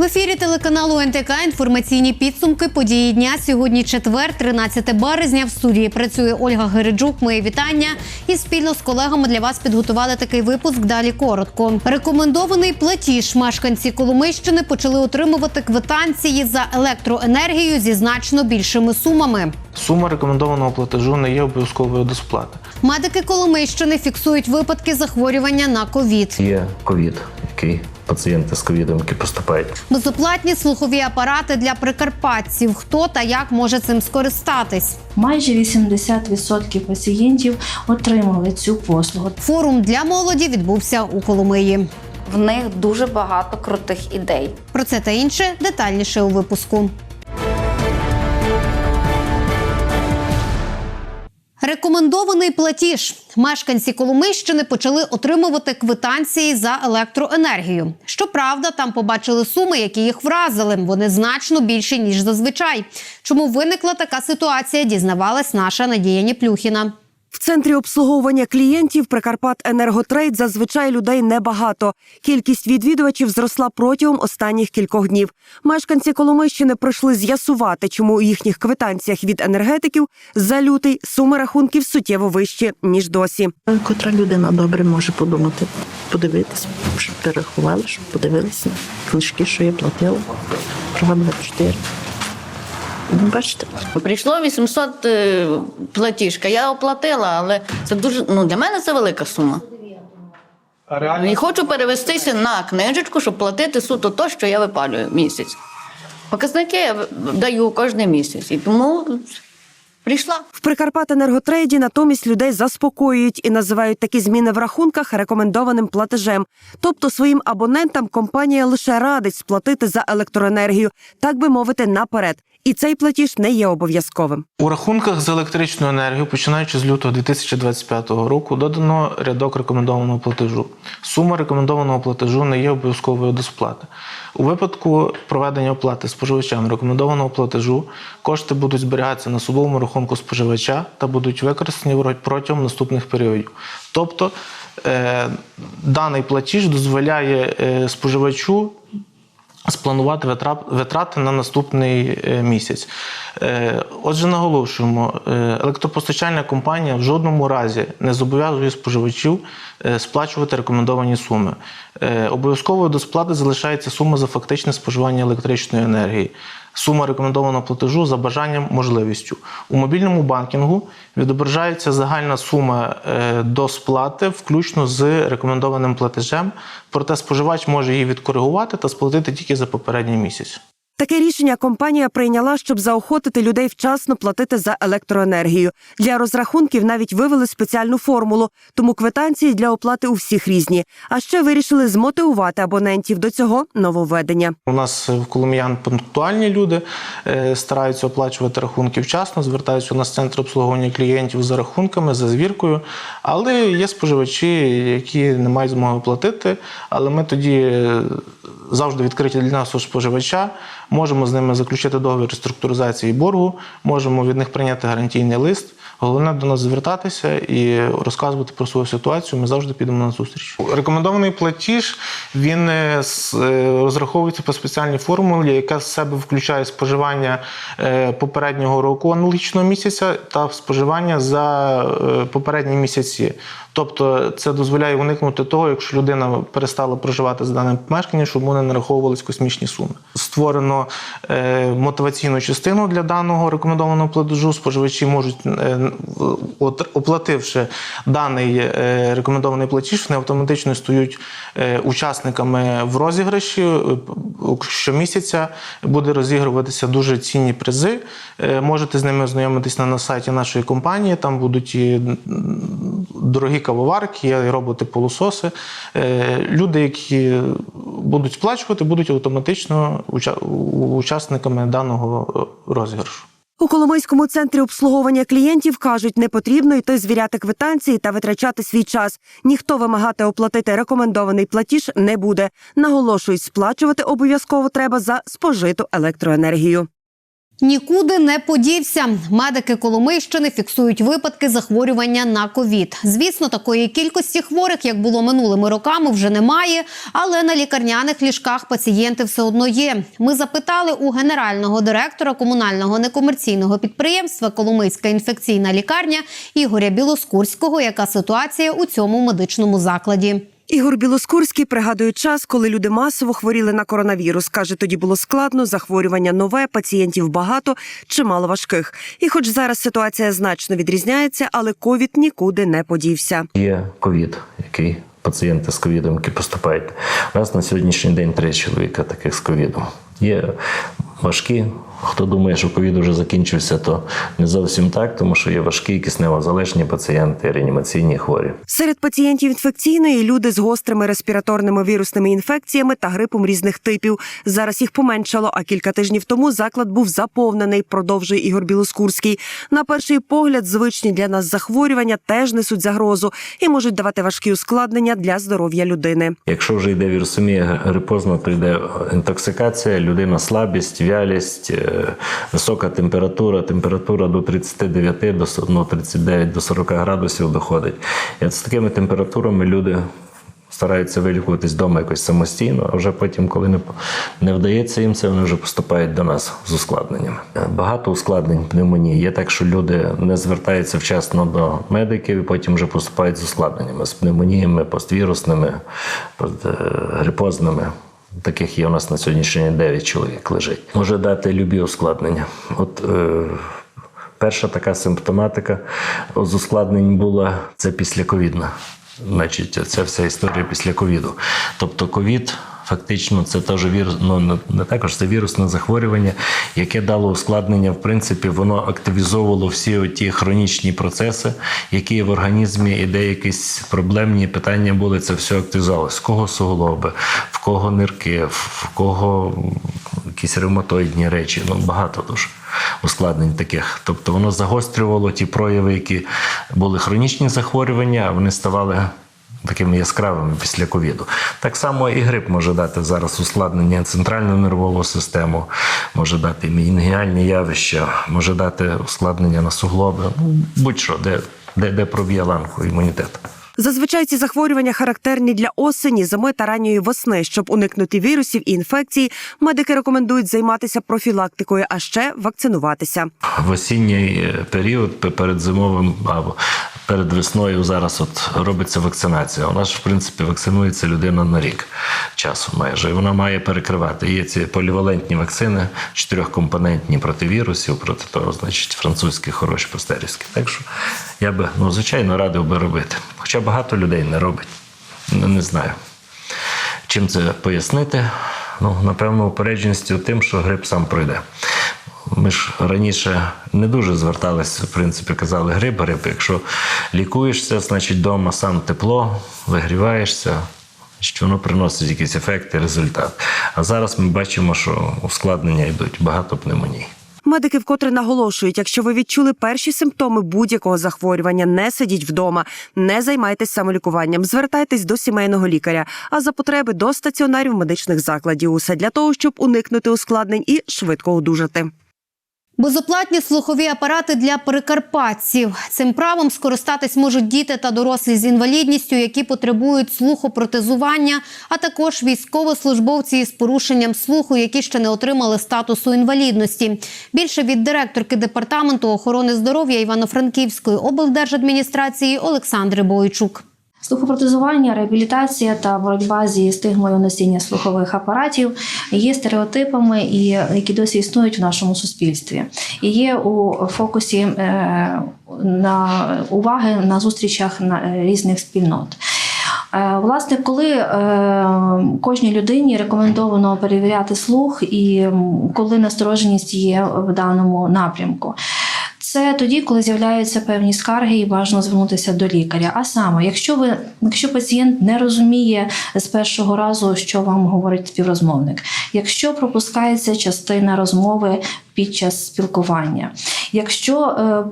В ефірі телеканалу НТК інформаційні підсумки події дня. Сьогодні четвер, 13 березня. В студії працює Ольга Гереджук. Моє вітання. І спільно з колегами для вас підготували такий випуск. Далі коротко. Рекомендований платіж. Мешканці Коломийщини почали отримувати квитанції за електроенергію зі значно більшими сумами. Сума рекомендованого платежу не є обов'язковою до сплати. Медики Коломийщини фіксують випадки захворювання на ковід. Є ковід, який пацієнти з ковідом, які поступають. Безоплатні слухові апарати для прикарпатців. Хто та як може цим скористатись? Майже 80% пацієнтів отримали цю послугу. Форум для молоді відбувся у Коломиї. В них дуже багато крутих ідей. Про це та інше детальніше у випуску. Рекомендований платіж. Мешканці Коломийщини почали отримувати квитанції за електроенергію. Щоправда, там побачили суми, які їх вразили. Вони значно більші ніж зазвичай. Чому виникла така ситуація? Дізнавалась наша Надія Ніплюхіна. В центрі обслуговування клієнтів Прикарпат Енерготрейд зазвичай людей небагато. Кількість відвідувачів зросла протягом останніх кількох днів. Мешканці Коломийщини прийшли з'ясувати, чому у їхніх квитанціях від енергетиків за лютий суми рахунків суттєво вищі ніж досі. Котра людина добре може подумати, подивитися, щоб перерахували, щоб подивилися книжки, що я платила. Права 24. Ну, бачите, Прийшло 800 е, платіжка. Я оплатила, але це дуже ну для мене це велика сума. І хочу перевестися на книжечку, щоб платити суто то, що я випалюю місяць. Показники я даю кожен місяць. І тому прийшла. В Прикарпат Енерготрейді натомість людей заспокоюють і називають такі зміни в рахунках рекомендованим платежем. Тобто своїм абонентам компанія лише радить сплатити за електроенергію, так би мовити, наперед. І цей платіж не є обов'язковим. У рахунках за електричну енергію, починаючи з лютого 2025 року, додано рядок рекомендованого платежу. Сума рекомендованого платежу не є обов'язковою до сплати. У випадку проведення оплати споживачам рекомендованого платежу кошти будуть зберігатися на особовому рахунку споживача та будуть використані протягом наступних періодів. Тобто е, даний платіж дозволяє е, споживачу спланувати витрати на наступний е, місяць. Е, Отже, наголошуємо, е, електропостачальна компанія в жодному разі не зобов'язує споживачів сплачувати рекомендовані суми. Обов'язковою до сплати залишається сума за фактичне споживання електричної енергії. Сума рекомендованого платежу за бажанням можливістю. У мобільному банкінгу відображається загальна сума е, до сплати, включно з рекомендованим платежем, проте споживач може її відкоригувати та сплатити тільки за попередній місяць. Таке рішення компанія прийняла, щоб заохотити людей вчасно платити за електроенергію. Для розрахунків навіть вивели спеціальну формулу, тому квитанції для оплати у всіх різні. А ще вирішили змотивувати абонентів до цього нововведення. У нас в Коломиян пунктуальні люди е, стараються оплачувати рахунки вчасно, звертаються у нас центр обслуговування клієнтів за рахунками, за звіркою. Але є споживачі, які не мають змоги платити. Але ми тоді е, завжди відкриті для нашого споживача. Можемо з ними заключити договір реструктуризації боргу, можемо від них прийняти гарантійний лист. Головне до нас звертатися і розказувати про свою ситуацію. Ми завжди підемо на зустріч. Рекомендований платіж він е, е, розраховується по спеціальній формулі, яка в себе включає споживання е, попереднього року аналогічного місяця та споживання за попередні місяці. Тобто це дозволяє уникнути того, якщо людина перестала проживати з даним помешканням, щоб вони нараховувались космічні суми. Створено мотиваційну частину для даного рекомендованого платежу. Споживачі можуть, оплативши даний е, рекомендований платіж, вони автоматично стають е, учасниками в розіграші. Е, Щомісяця буде розігруватися дуже цінні призи. Е, Можете з ними ознайомитись на, сайті нашої компанії. Там будуть і дорогі кавоварки, і роботи-полососи. Е, Люди, які будуть сплачувати, будуть автоматично учасниками даного е, розіграшу. У Коломийському центрі обслуговування клієнтів кажуть, не потрібно йти звіряти квитанції та витрачати свій час. Ніхто вимагати оплатити рекомендований платіж не буде. Наголошують, сплачувати обов'язково треба за спожиту електроенергію. Нікуди не подівся. Медики Коломийщини фіксують випадки захворювання на ковід. Звісно, такої кількості хворих, як було минулими роками, вже немає. Але на лікарняних ліжках пацієнти все одно є. Ми запитали у генерального директора комунального некомерційного підприємства Коломийська інфекційна лікарня Ігоря Білоскурського, яка ситуація у цьому медичному закладі. Ігор Білоскурський пригадує час, коли люди масово хворіли на коронавірус. Каже, тоді було складно, захворювання нове, пацієнтів багато, чимало важких. І хоч зараз ситуація значно відрізняється, але ковід нікуди не подівся. Є ковід, який пацієнти з ковідом, які поступають. У нас на сьогоднішній день три чоловіка таких з ковідом. Є важкі. Хто думає, що ковід вже закінчився, то не зовсім так, тому що є важкі кисневозалежні пацієнти, реанімаційні хворі. Серед пацієнтів інфекційної люди з гострими респіраторними вірусними інфекціями та грипом різних типів. Зараз їх поменшало, а кілька тижнів тому заклад був заповнений, продовжує Ігор Білоскурський. На перший погляд, звичні для нас захворювання теж несуть загрозу і можуть давати важкі ускладнення для здоров'я людини. Якщо вже йде вірусомія грипозна, то йде інтоксикація, людина слабість, вялість, е, висока температура, температура до 39, до ну, 39 до 40 градусів доходить. І от з такими температурами люди стараються вилікуватись вдома якось самостійно, а вже потім, коли не, не вдається їм це, вони вже поступають до нас з ускладненнями. Багато ускладнень пневмонії. Є так, що люди не звертаються вчасно до медиків і потім вже поступають з ускладненнями, з пневмоніями, поствірусними, пост- е, грипозними. Таких є у нас на сьогоднішній день 9 чоловік лежить. Може дати любі ускладнення. От е, перша така симптоматика з ускладнень була це післяковідна. Значить, це вся історія після ковіду. Тобто, ковід фактично це теж вірус, ну не- також це вірусне захворювання, яке дало ускладнення. В принципі, воно активізовувало всі ті хронічні процеси, які в організмі і де проблемні питання були. Це все активізувалося. В кого суглоби, в кого нирки, в кого якісь ревматоїдні речі. Ну багато дуже ускладнень таких. Тобто воно загострювало ті прояви, які були хронічні захворювання, вони ставали такими яскравими після ковіду. Так само і грип може дати зараз ускладнення центральну нервову систему, може дати менінгіальні явища, може дати ускладнення на суглоби, ну будь-що, де, де, де проб'є ланку імунітету. Зазвичай ці захворювання характерні для осені, зими та ранньої весни. Щоб уникнути вірусів і інфекцій, медики рекомендують займатися профілактикою, а ще вакцинуватися. в осінній період пе- перед зимовим або перед весною зараз от робиться вакцинація. У нас, в принципі, вакцинується людина на рік часу майже. І вона має перекривати. Є ці полівалентні вакцини, чотирьохкомпонентні проти вірусів, проти того, значить, французькі, хороші, пастерівські. Так що я би, ну, звичайно, радив би робити. Хоча багато людей не робить. Ну, не знаю. Чим це пояснити? Ну, напевно, упередженістю тим, що грип сам пройде. Ми ж раніше не дуже зверталися, в принципі, казали грип, грип. Якщо лікуєшся, значить вдома сам тепло, вигріваєшся, значить воно приносить якісь ефекти, результат. А зараз ми бачимо, що ускладнення йдуть багато пневмоній. Медики вкотре наголошують, якщо ви відчули перші симптоми будь-якого захворювання, не сидіть вдома, не займайтесь самолікуванням, звертайтесь до сімейного лікаря, а за потреби до стаціонарів медичних закладів. Усе для того, щоб уникнути ускладнень і швидко одужати. Безоплатні слухові апарати для прикарпатців. Цим правом скористатись можуть діти та дорослі з інвалідністю, які потребують слухопротезування, а також військовослужбовці із порушенням слуху, які ще не отримали статусу інвалідності. Більше від директорки департаменту охорони здоров'я Івано-Франківської облдержадміністрації Олександри Бойчук. Слухопротезування, реабілітація та боротьба зі стигмою носіння слухових апаратів є стереотипами, які досі існують в нашому суспільстві, і є у фокусі е, на уваги на зустрічах на е, різних спільнот. Е, Власне, коли кожній людині рекомендовано перевіряти слух, і коли настороженість є в даному напрямку. Це тоді, коли з'являються певні скарги, і важливо звернутися до лікаря. А саме, якщо ви, якщо пацієнт не розуміє з першого разу, що вам говорить співрозмовник, якщо пропускається частина розмови під час спілкування, якщо е,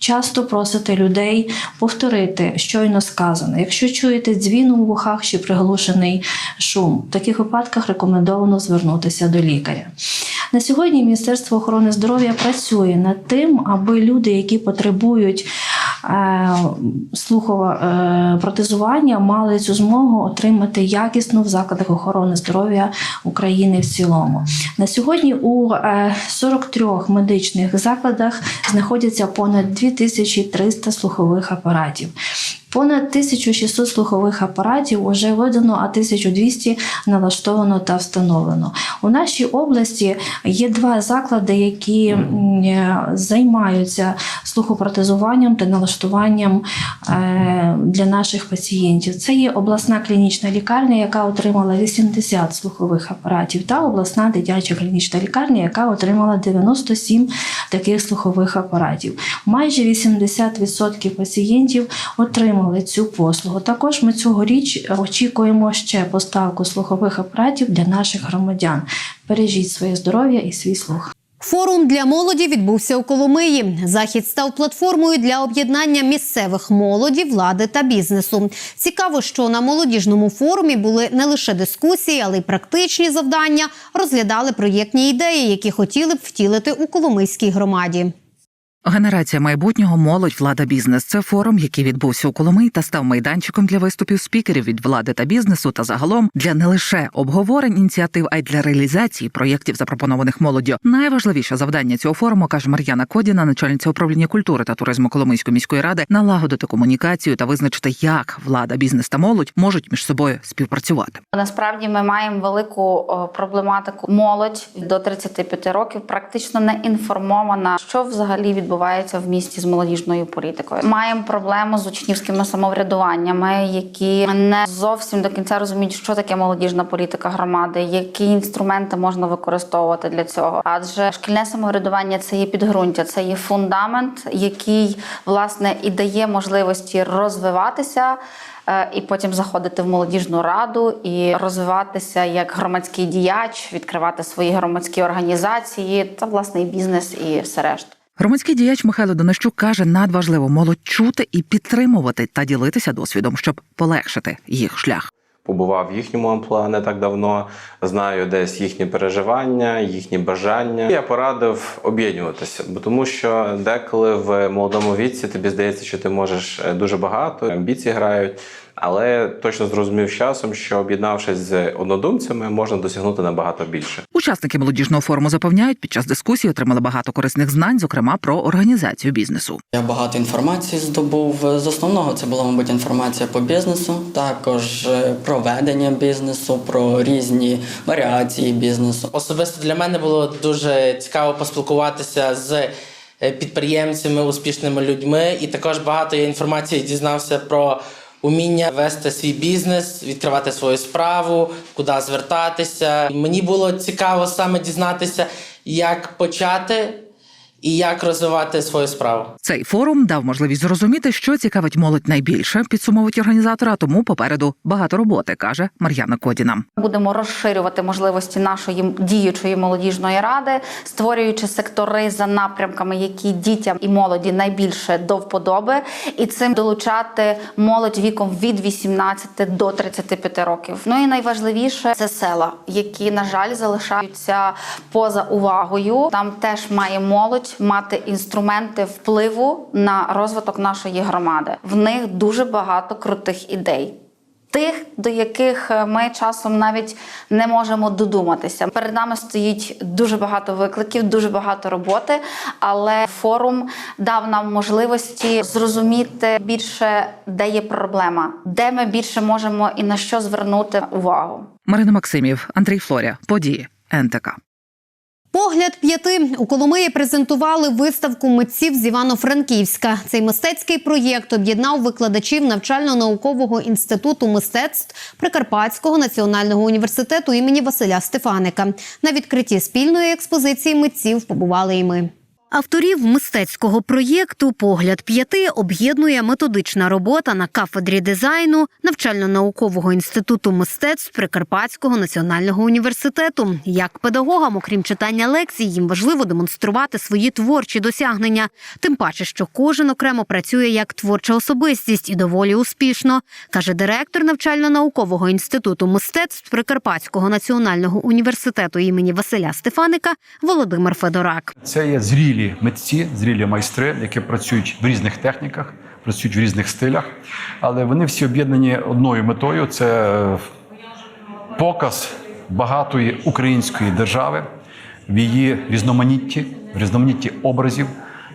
Часто просите людей повторити щойно сказане. Якщо чуєте дзвін у вухах чи приглушений шум, в таких випадках рекомендовано звернутися до лікаря. На сьогодні Міністерство охорони здоров'я працює над тим, аби люди, які потребують е, слухового е, протезування, мали цю змогу отримати якісно в закладах охорони здоров'я України в цілому. На сьогодні у е, 43 медичних закладах знаходяться понад 2300 слухових апаратів. Понад 1600 слухових апаратів вже видано, а 1200 налаштовано та встановлено. У нашій області є два заклади, які е, займаються слухопротезуванням та налаштуванням е, для наших пацієнтів. Це є обласна клінічна лікарня, яка отримала 80 слухових апаратів, та обласна дитяча клінічна лікарня, яка отримала 97 таких слухових апаратів. Майже 80% пацієнтів отримали цю послугу. Також ми цьогоріч очікуємо ще поставку слухових апаратів для наших громадян. Бережіть своє здоров'я і свій слух. Форум для молоді відбувся у Коломиї. Захід став платформою для об'єднання місцевих молоді, влади та бізнесу. Цікаво, що на молодіжному форумі були не лише дискусії, але й практичні завдання. Розглядали проєктні ідеї, які хотіли б втілити у Коломийській громаді. Генерація майбутнього молодь, влада, бізнес це форум, який відбувся у Коломиї та став майданчиком для виступів спікерів від влади та бізнесу та загалом для не лише обговорень ініціатив, а й для реалізації проєктів, запропонованих молоддю. Найважливіше завдання цього форуму каже Мар'яна Кодіна, начальниця управління культури та туризму Коломийської міської ради, налагодити комунікацію та визначити, як влада, бізнес та молодь можуть між собою співпрацювати. Насправді ми маємо велику проблематику. Молодь до 35 років практично не інформована, що взагалі відбувається в місті з молодіжною політикою. Маємо проблему з учнівськими самоврядуваннями, які не зовсім до кінця розуміють, що таке молодіжна політика громади, які інструменти можна використовувати для цього. Адже шкільне самоврядування це є підґрунтя, це є фундамент, який власне і дає можливості розвиватися е, і потім заходити в молодіжну раду і розвиватися як громадський діяч, відкривати свої громадські організації та власне і бізнес, і все решта. Громадський діяч Михайло Донищук каже, надважливо молодь чути і підтримувати та ділитися досвідом, щоб полегшити їх шлях. побував в їхньому амплуа не так давно, знаю десь їхні переживання, їхні бажання. Я порадив об'єднуватися, бо тому що деколи в молодому віці тобі здається, що ти можеш е, дуже багато, амбіції грають. Але точно зрозумів з часом, що об'єднавшись з однодумцями, можна досягнути набагато більше. Учасники молодіжного форуму запевняють, під час дискусії отримали багато корисних знань, зокрема про організацію бізнесу. Я багато інформації здобув. З основного це була, мабуть, інформація по бізнесу, також е, про ведення бізнесу, про різні варіації бізнесу. Особисто для мене було дуже цікаво поспілкуватися з е, підприємцями, успішними людьми, і також багато я інформації дізнався про уміння вести свій бізнес, відкривати свою справу, куди звертатися. Мені було цікаво саме дізнатися, як почати і як розвивати свою справу. Цей форум дав можливість зрозуміти, що цікавить молодь найбільше, підсумовують організатора. Тому попереду багато роботи, каже Мар'яна Кодіна. Будемо розширювати можливості нашої діючої молодіжної ради, створюючи сектори за напрямками, які дітям і молоді найбільше до вподоби, і цим долучати молодь віком від 18 до 35 років. Ну і найважливіше це села, які на жаль залишаються поза увагою. Там теж має молодь мати інструменти впливу на розвиток нашої громади. В них дуже багато крутих ідей. Тих, до яких е, ми часом навіть не можемо додуматися. Перед нами стоїть дуже багато викликів, дуже багато роботи, але форум дав нам можливості зрозуміти більше, де є проблема, де ми більше можемо і на що звернути увагу. Марина Максимів, Андрій Флоря, події НТК. Погляд п'яти у Коломиї презентували виставку митців з Івано-Франківська. Цей мистецький проєкт об'єднав викладачів навчально-наукового інституту мистецтв Прикарпатського національного університету імені Василя Стефаника. На відкритті спільної експозиції митців побували і ми. Авторів мистецького проєкту Погляд п'яти об'єднує методична робота на кафедрі дизайну навчально-наукового інституту мистецтв Прикарпатського національного університету. Як педагогам, окрім читання лекцій, їм важливо демонструвати свої творчі досягнення. Тим паче, що кожен окремо працює як творча особистість і доволі успішно, каже директор навчально-наукового інституту мистецтв Прикарпатського національного університету імені Василя Стефаника Володимир Федорак. Це є зрілі митці, зрілі майстри, які працюють в різних техніках, працюють в різних стилях, але вони всі об'єднані одною метою це показ багатої української держави в її різноманітті, в різноманітті образів,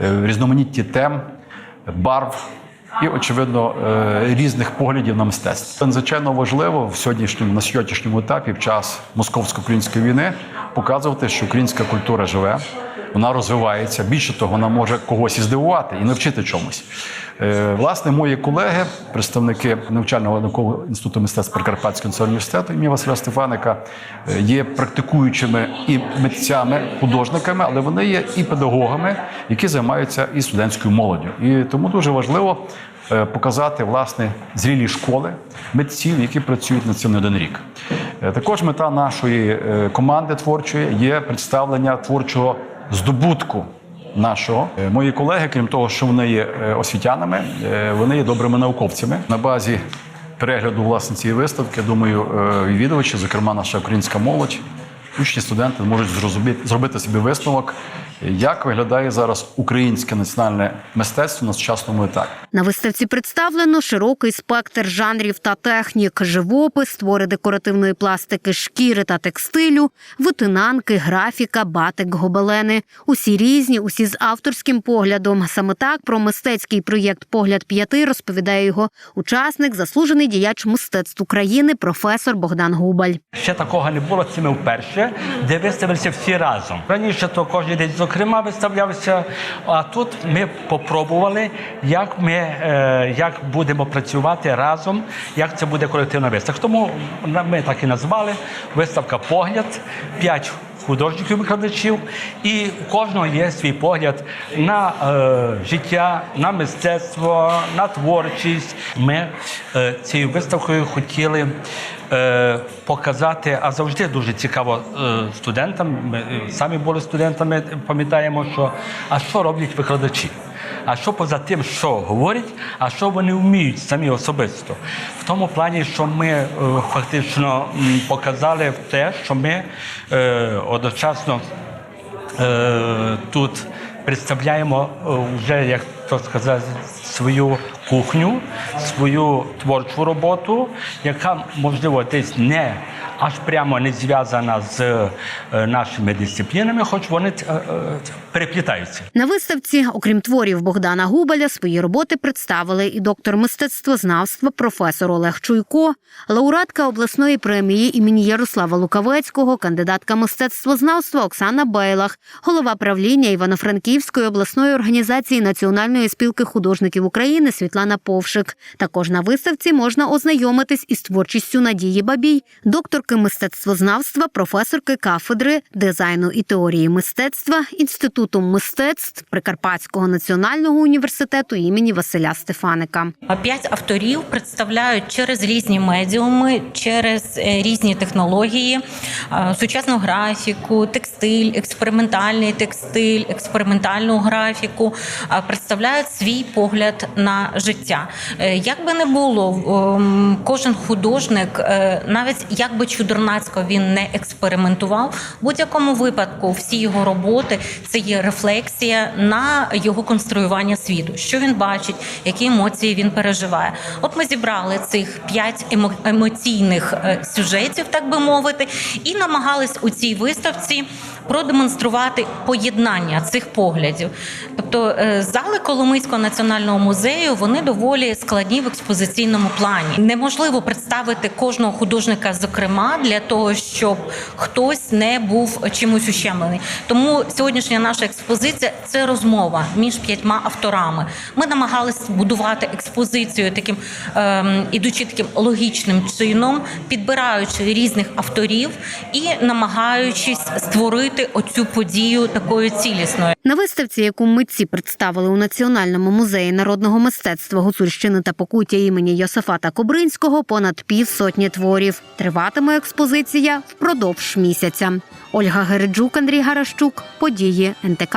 е, в різноманітті тем, барв. І, очевидно, е, різних поглядів на мистецтво. Надзвичайно важливо в сьогоднішньому на сьогоднішньому етапі, в час московсько-української війни, показувати, що українська культура живе, вона розвивається. Більше того, вона може когось і здивувати і навчити чомусь. Е, Власне, мої колеги, представники навчального наукового інституту мистецтв Прикарпатського національного університету імені Василя Стефаника, е, є практикуючими і митцями, художниками, але вони є і педагогами, які займаються і студентською молоддю. І тому дуже важливо е, показати власне зрілі школи митців, які працюють на цим не один рік. Також мета нашої команди творчої є представлення творчого здобутку нашого. Е, Мої колеги, крім того, що вони є е, освітянами, е, вони є добрими науковцями. На базі перегляду власне цієї виставки, думаю, відвідувачі, зокрема наша українська молодь, учні, студенти можуть зрозуміти, зробити собі висновок, як виглядає зараз українське національне мистецтво на сучасному етапі. На виставці представлено широкий спектр жанрів та технік: живопис, твори декоративної пластики, шкіри та текстилю, витинанки, графіка, батик, гобелени. Усі різні, усі з авторським поглядом. Саме так про мистецький проєкт Погляд п'яти розповідає його учасник, заслужений діяч мистецтв України, професор Богдан Губаль. Ще такого не було, це ми вперше, де виставилися всі разом. Раніше то кожен день, зокрема, виставлявся. А тут ми попробували, як ми е, як будемо працювати разом, як це буде колективна виставка. Тому ми так і назвали виставка Погляд. П'ять художників викладачів, і у кожного є свій погляд на е, життя, на мистецтво, на творчість. Ми е, цією виставкою хотіли е, показати, а завжди дуже цікаво е, студентам. Ми е, самі були студентами, пам'ятаємо, що а що роблять викладачі. А що поза тим, що говорять, а що вони вміють самі особисто? В тому плані, що ми е, фактично показали те, що ми е, одночасно е, тут представляємо вже, як то сказати, свою кухню, свою творчу роботу, яка можливо десь не аж прямо не зв'язана з е, нашими дисциплінами, хоч вони е, е, переплітаються. На виставці, окрім творів Богдана Губаля, свої роботи представили і доктор мистецтвознавства професор Олег Чуйко, лауреатка обласної премії імені Ярослава Лукавецького, кандидатка мистецтвознавства Оксана Бейлах, голова правління Івано-Франківської обласної організації Національної спілки художників України Світлана Повшик. Також на виставці можна ознайомитись із творчістю Надії Бабій, докторки мистецтвознавства, професорки кафедри дизайну і теорії мистецтва Інституту мистецтв Прикарпатського національного університету імені Василя Стефаника. П'ять авторів представляють через різні медіуми, через е, різні технології, е, сучасну графіку, текстиль, експериментальний текстиль, експериментальну графіку, представляють свій погляд на життя. Е, Як би не було, ем, кожен художник, е, навіть як би чудернацько він не експериментував, в будь-якому випадку всі його роботи це є рефлексія на його конструювання світу, що він бачить, які емоції він переживає. От ми зібрали цих п'ять емо- емоційних е, сюжетів, так би мовити, і намагались у цій виставці продемонструвати поєднання цих поглядів. Тобто е, зали Коломийського національного музею вони доволі складні в експозиційному плані. Неможливо представити кожного художника, зокрема, для того, щоб хтось не був чимось ущемлений. Тому сьогоднішня наша експозиція це розмова між п'ятьма авторами. Ми намагалися будувати експозицію таким, ем, ідучи таким логічним чином, підбираючи різних авторів і намагаючись створити зробити оцю подію такою цілісною. На виставці, яку митці представили у Національному музеї народного мистецтва Гуцульщини та Покуття імені Йосифата Кобринського, понад півсотні творів. Триватиме експозиція впродовж місяця. Ольга Гереджук, Андрій Гарашчук, події НТК.